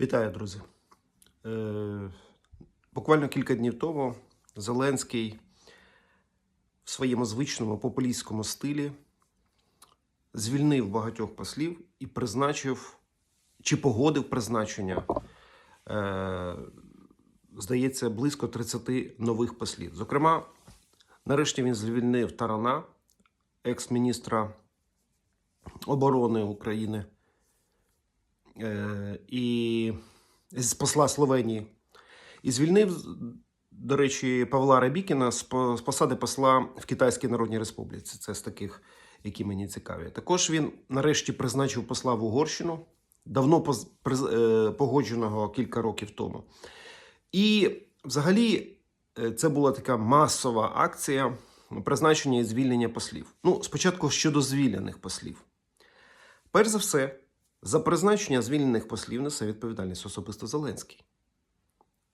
Вітаю, друзі. Е, буквально кілька днів тому Зеленський в своєму звичному популістському стилі звільнив багатьох послів і призначив чи погодив призначення, е, здається, близько 30 нових послів. Зокрема, нарешті він звільнив Тарана, екс-міністра оборони України і з посла Словенії. І звільнив, до речі, Павла Рабікіна з посади посла в Китайській Народній Республіці. Це з таких, які мені цікаві. Також він нарешті призначив посла в Угорщину, давно е, погодженого кілька років тому. І взагалі е, це була така масова акція призначення і звільнення послів. Ну, спочатку щодо звільнених послів. Перш за все, за призначення звільнених послів несе відповідальність особисто Зеленський.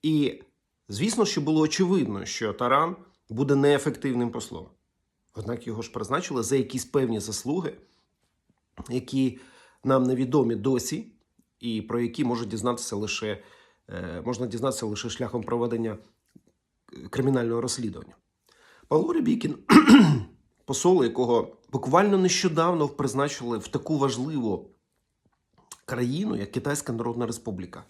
І, звісно, що було очевидно, що Таран буде неефективним послом. Однак його ж призначили за якісь певні заслуги, які нам невідомі досі, і про які можуть дізнатися лише, е, можна дізнатися лише шляхом проведення е, кримінального розслідування. Павло Рябікін, посол, якого буквально нещодавно призначили в таку важливу країну, як Китайська Народна Республіка.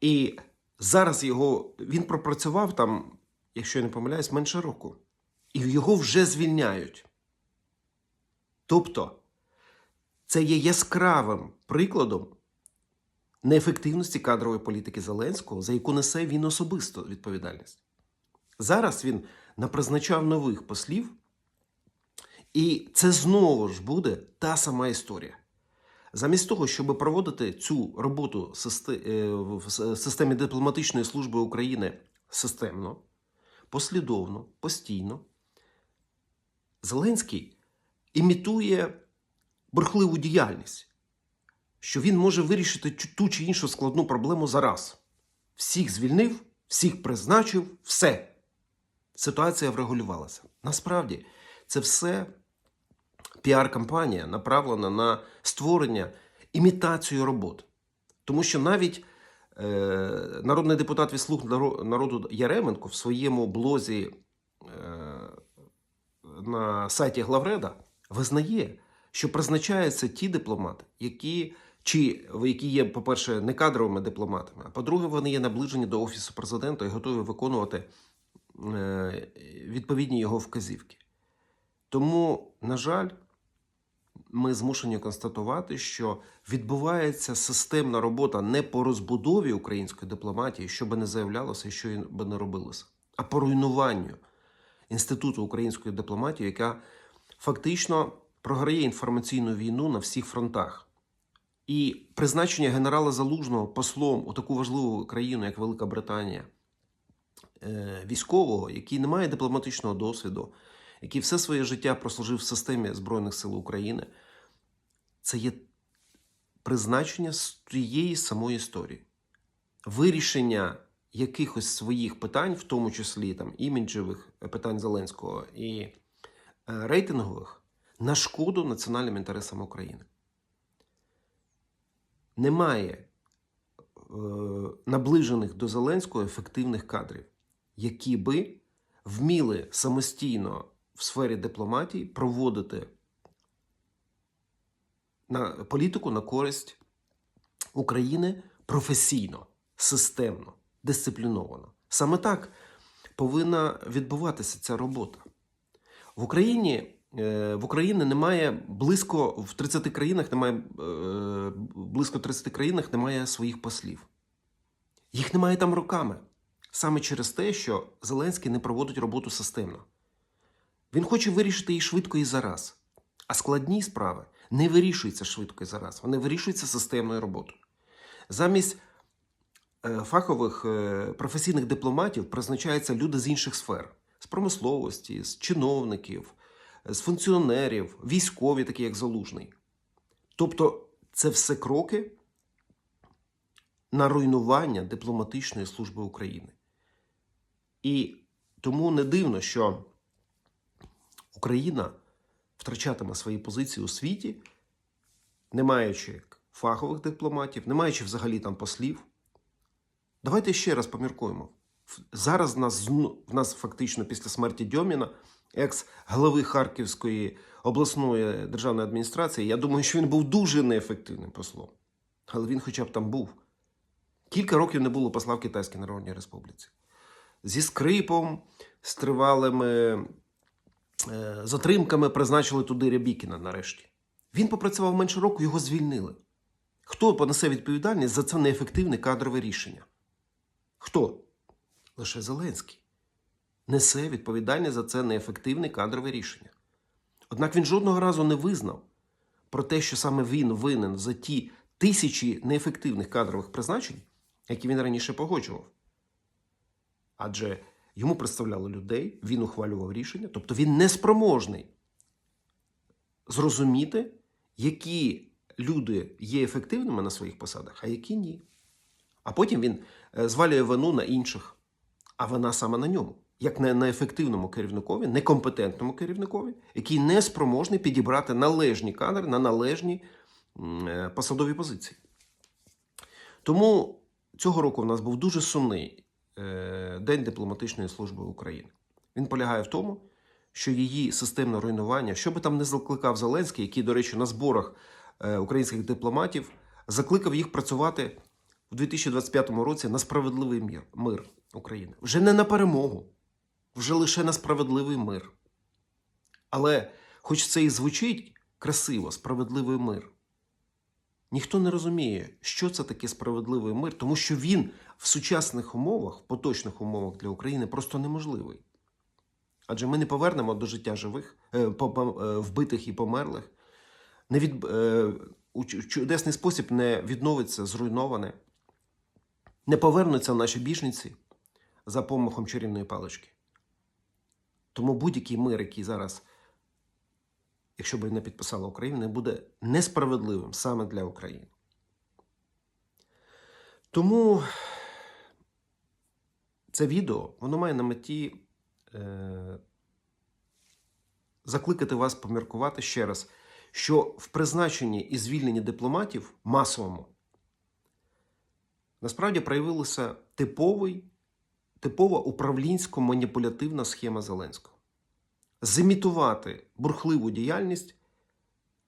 І зараз його він пропрацював там, якщо я не помиляюсь, менше року. І його вже звільняють. Тобто, це є яскравим прикладом неефективності кадрової політики Зеленського, за яку несе він особисто відповідальність. Зараз він напризначав нових послів, і це знову ж буде та сама історія. Замість того, щоб проводити цю роботу е, в системі дипломатичної служби України системно, послідовно, постійно, Зеленський імітує бурхливу діяльність, що він може вирішити ту чи іншу складну проблему за раз. Всіх звільнив, всіх призначив, все. Ситуація врегулювалася. Насправді, це все піар-кампанія направлена на створення імітацію робот. Тому що навіть е, народний депутат від слуг народу Яременко в своєму блозі е, на сайті Главреда визнає, що призначаються ті дипломати, які, чи, які є, по-перше, не кадровими дипломатами, а по-друге, вони є наближені до Офісу президента і готові виконувати е, відповідні його вказівки. Тому, на жаль, ми змушені констатувати, що відбувається системна робота не по розбудові української дипломатії, що би не заявлялося що би не робилося, а по руйнуванню інституту української дипломатії, яка фактично програє інформаційну війну на всіх фронтах. І призначення генерала Залужного послом у таку важливу країну, як Велика Британія, е, військового, який не має дипломатичного досвіду, який все своє життя прослужив в системі Збройних сил України, це є призначення з тієї самої історії. Вирішення якихось своїх питань, в тому числі там іміджевих питань Зеленського і е, рейтингових, на шкоду національним інтересам України. Немає е, наближених до Зеленського ефективних кадрів, які би вміли самостійно в сфері дипломатії проводити на політику на користь України професійно, системно, дисципліновано. Саме так повинна відбуватися ця робота. В Україні е, в Україні немає близько в 30 країнах немає е, близько 30 країнах немає своїх послів. Їх немає там роками. Саме через те, що Зеленський не проводить роботу системно. Він хоче вирішити її швидко і зараз. А складні справи не вирішуються швидко і зараз. Вони вирішуються системною роботою. Замість е, фахових е, професійних дипломатів призначаються люди з інших сфер: з промисловості, з чиновників, з функціонерів, військові, такі як Залужний. Тобто, це все кроки на руйнування дипломатичної служби України. І тому не дивно, що Україна втрачатиме свої позиції у світі, не маючи фахових дипломатів, не маючи взагалі там послів. Давайте ще раз поміркуємо. Зараз в нас, в нас фактично після смерті Дьоміна, екс-глави Харківської обласної державної адміністрації, я думаю, що він був дуже неефективним послом. Але він хоча б там був. Кілька років не було посла в Китайській Народній Республіці. Зі скрипом, з тривалими затримками призначили туди Рябікіна нарешті. Він попрацював менше року, його звільнили. Хто понесе відповідальність за це неефективне кадрове рішення? Хто? Лише Зеленський. Несе відповідальність за це неефективне кадрове рішення. Однак він жодного разу не визнав про те, що саме він винен за ті тисячі неефективних кадрових призначень, які він раніше погоджував. Адже йому представляли людей, він ухвалював рішення, тобто він неспроможний зрозуміти, які люди є ефективними на своїх посадах, а які ні. А потім він е, звалює вину на інших, а вина саме на ньому, як на неефективному керівникові, некомпетентному керівникові, який не спроможний підібрати належні кадри на належні е, посадові позиції. Тому цього року в нас був дуже сумний День дипломатичної служби України. Він полягає в тому, що її системне руйнування, що би там не закликав Зеленський, який, до речі, на зборах е, українських дипломатів закликав їх працювати у 2025 році на справедливий мир, мир України. Вже не на перемогу, вже лише на справедливий мир. Але, хоч це і звучить красиво, справедливий мир, ніхто не розуміє, що це таке справедливий мир, тому що він в сучасних умовах, в поточних умовах для України просто неможливий. Адже ми не повернемо до життя живих, е, е, вбитих і померлих. Не від, е, у чудесний спосіб не відновиться зруйноване, не повернуться наші біженці за помахом чарівної палички. Тому будь-який мир, який зараз, якщо б не підписала Україна, буде несправедливим саме для України. Тому це відео воно має на меті е, закликати вас поміркувати ще раз, що в призначенні і звільненні дипломатів масовому насправді проявилася типовий, типова управлінсько-маніпулятивна схема Зеленського. Зимітувати бурхливу діяльність,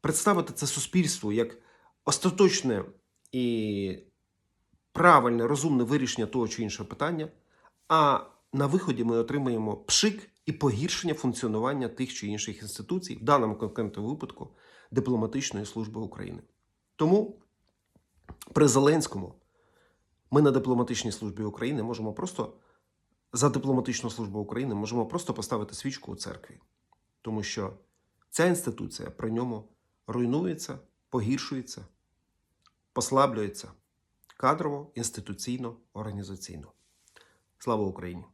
представити це суспільству як остаточне і правильне, розумне вирішення того чи іншого питання, а на виході ми отримаємо пшик і погіршення функціонування тих чи інших інституцій, в даному конкретному випадку дипломатичної служби України. Тому при Зеленському ми на дипломатичній службі України можемо просто за дипломатичну службу України можемо просто поставити свічку у церкві, тому що ця інституція при ньому руйнується, погіршується, послаблюється кадрово, інституційно, організаційно. Слава Україні!